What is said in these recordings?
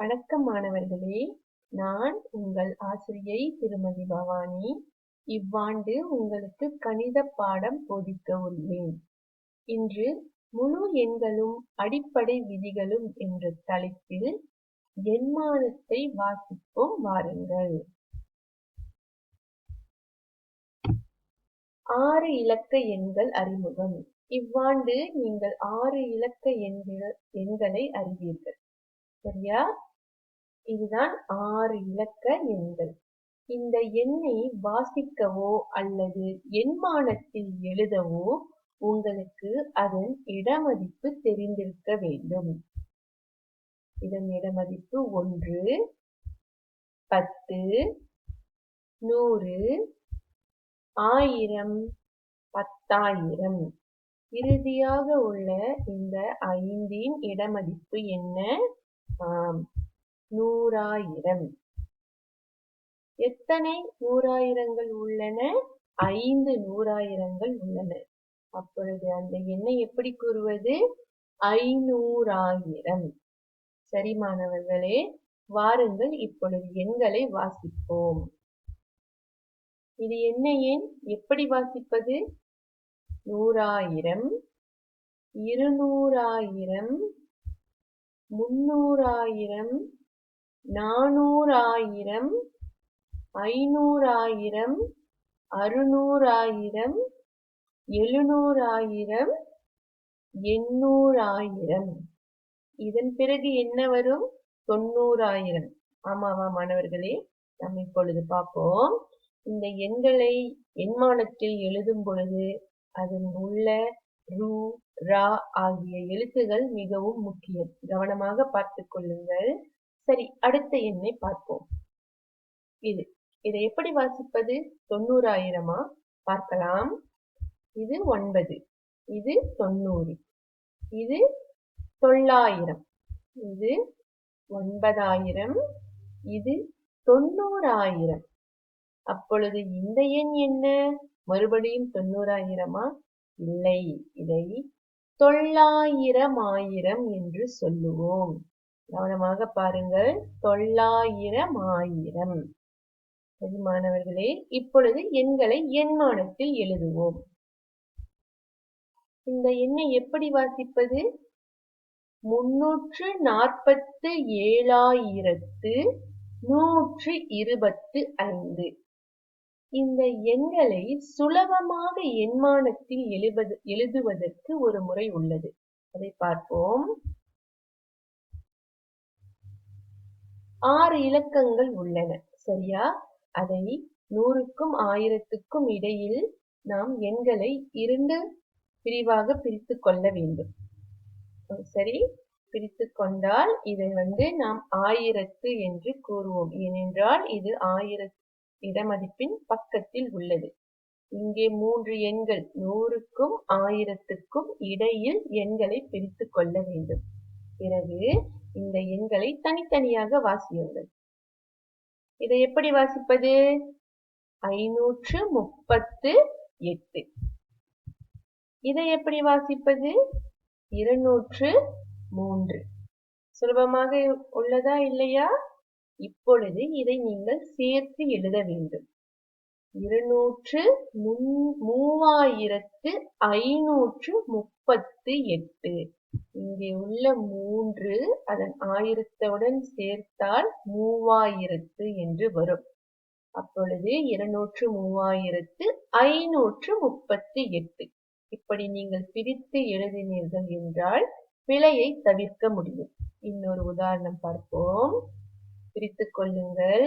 வணக்கம் மாணவர்களே நான் உங்கள் ஆசிரியை திருமதி பவானி. இவ்வாண்டு உங்களுக்கு கணித பாடம் போதிக்க உள்ளேன். இன்று முழு எண்களும் அடிப்படை விதிகளும் என்ற தலைப்பில் எண்மானத்தை வாசிப்போம் வாருங்கள். ஆறு இலக்க எண்கள் அறிமுகம். இவ்வாண்டு நீங்கள் ஆறு இலக்க எண்கள் எண்களை அறிவீர்கள். சரியா? இதுதான் ஆறு இலக்க எண்கள். இந்த எண்ணை வாசிக்கவோ அல்லது எண்மானத்தில் எழுதவோ உங்களுக்கு அதன் இடமதிப்பு தெரிந்திருக்க வேண்டும். இதன் இடமதிப்பு ஒன்று பத்து நூறு ஆயிரம் பத்தாயிரம். இறுதியாக உள்ள இந்த ஐந்தின் இடமதிப்பு என்ன? ஆம். நூறாயிரம். எத்தனை நூறாயிரங்கள் உள்ளன? ஐந்து நூறாயிரங்கள் உள்ளன. அப்பொழுது அந்த எண்ணை எப்படி கூறுவது? ஐநூறாயிரம். சரி மாணவர்களே வாருங்கள் இப்பொழுது எண்களை வாசிப்போம். இது என்ன எண்? எப்படி வாசிப்பது? நூறாயிரம். இருநூறாயிரம். முன்னூறாயிரம். நானூறாயிரம் ஐநூறாயிரம் அறுநூறாயிரம் எழுநூறாயிரம் எண்ணூறாயிரம். இதன் பிறகு என்ன வரும்? தொண்ணூறாயிரம். ஆமாவா மாணவர்களே? நாம் இப்பொழுது பார்ப்போம். இந்த எண்களை எண்மானத்தில் எழுதும் பொழுது அதன் உள்ள ரூ ரா ஆகிய எழுத்துகள் மிகவும் முக்கியம். கவனமாக பார்த்து கொள்ளுங்கள். சரி அடுத்த எண்ணை பார்ப்போம். இது இதை எப்படி வாசிப்பது? தொண்ணூறாயிரமா? பார்க்கலாம். இது ஒன்பது இது தொண்ணூறு இது தொள்ளாயிரம் இது ஒன்பதாயிரம் இது தொண்ணூறாயிரம். அப்பொழுது இந்த எண் என்ன? மறுபடியும் தொண்ணூறாயிரமா? இல்லை இதை தொள்ளாயிரம் ஆயிரம் என்று சொல்லுவோம். கவனமாக பாருங்கள். தொள்ளாயிரம் ஆயிரம். சரி மாணவர்களே இப்பொழுது எண்களை எண்மானத்தில் எழுதுவோம். இந்த எண்ணை எப்படி வாசிப்பது? முன்னூற்று நாற்பத்து ஏழாயிரத்து நூற்று இருபத்து ஐந்து. இந்த எண்களை சுலபமாக எண்மானத்தில் எழுவது எழுதுவதற்கு ஒரு முறை உள்ளது. அதை பார்ப்போம். ஆறு இலக்கங்கள் உள்ளன. சரியா? அதை நூறுக்கும் ஆயிரத்துக்கும் இடையில் நாம் எண்களை இரண்டு பிரிவாக பிரித்து கொள்ள வேண்டும். சரி? பிரித்து கொண்டால் இதை வந்து நாம் ஆயிரத்து என்று கூறுவோம். ஏனென்றால் இது ஆயிரத்து இடமதிப்பின் பக்கத்தில் உள்ளது. இங்கே மூன்று எண்கள் நூறுக்கும் ஆயிரத்துக்கும் இடையில் எண்களை பிரித்து கொள்ள வேண்டும். பிறகு இந்த எண்களை தனித்தனியாக வாசியுங்கள். இதை எப்படி வாசிப்பது? ஐநூற்று முப்பத்து எட்டு. இதை எப்படி வாசிப்பது? இருநூற்று மூன்று. சுலபமாக உள்ளதா இல்லையா? இப்பொழுது இதை நீங்கள் சேர்த்து எழுத வேண்டும். இருநூற்று மூவாயிரத்து ஐநூற்று முப்பத்து எட்டு. இங்கே உள்ள மூன்று அதன் ஆயிரத்துடன் சேர்த்தால் மூவாயிரத்து என்று வரும். அப்பொழுது இருநூற்று மூவாயிரத்து ஐநூற்று முப்பத்தி எட்டு. இப்படி நீங்கள் பிரித்து எழுதினீர்கள் என்றால் பிழையை தவிர்க்க முடியும். இன்னொரு உதாரணம் பார்ப்போம். பிரித்து கொள்ளுங்கள்.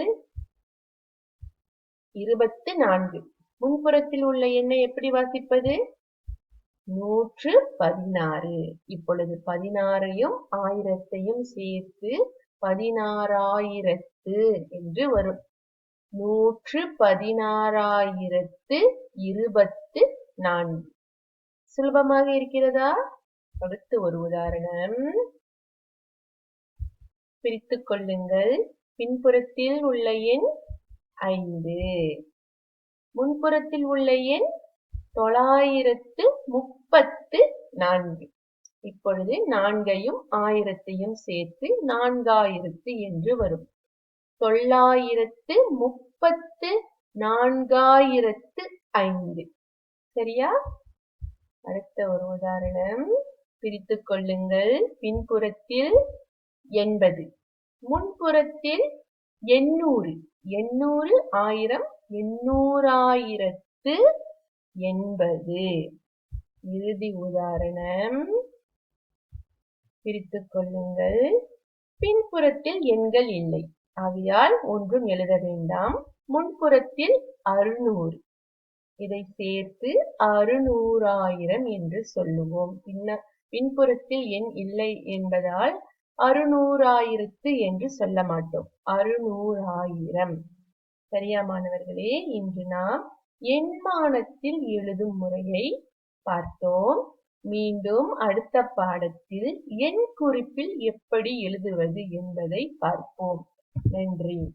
இருபத்து நான்கு. முன்புறத்தில் உள்ள எண்ணை எப்படி வாசிப்பது? நூற்று பதினாறு இப்பொழுது பதினாறையும் ஆயிரத்தையும் சேர்த்து பதினாறாயிரத்து என்று வரும். நூற்று பதினாறாயிரத்து இருபத்து நான்கு. சுலபமாக இருக்கிறதா? அடுத்து ஒரு உதாரணம். பிரித்து கொள்ளுங்கள். பின்புறத்தில் உள்ள எண் ஐந்து. முன்புறத்தில் உள்ள எண் தொள்ளாயிரத்து முப்பத்து நான்கு. இப்பொழுது நான்கையும் ஆயிரத்தையும் சேர்த்து நான்காயிரத்து என்று வரும். தொள்ளாயிரத்து முப்பத்து நான்காயிரத்து ஐந்து. சரியா? அடுத்த ஒரு உதாரணம். பிரித்து கொள்ளுங்கள். பின்புறத்தில் எண்பது. முன்புறத்தில் எண்ணூறு. எண்ணூறு ஆயிரம் எண்ணூறாயிரத்து என்பது. இறுதி உதாரணம். பிரித்து கொள்ளுங்கள். பின்புறத்தில் எண்கள் இல்லை. ஆகையால் ஒன்றும் எழுத வேண்டாம். முன்புறத்தில் அறுநூறு. இதை சேர்த்து அறுநூறாயிரம் என்று சொல்லுவோம். பின்ன பின்புறத்தில் எண் இல்லை என்பதால் அறுநூறாயிரத்து என்று சொல்ல மாட்டோம். அறுநூறாயிரம். சரியா மாணவர்களே? இன்று நாம் எண்மானத்தில் எழுதும் முறையை பார்த்தோம். மீண்டும் அடுத்த பாடத்தில் எண் குறிப்பில் எப்படி எழுதுவது என்பதை பார்ப்போம். நன்றி.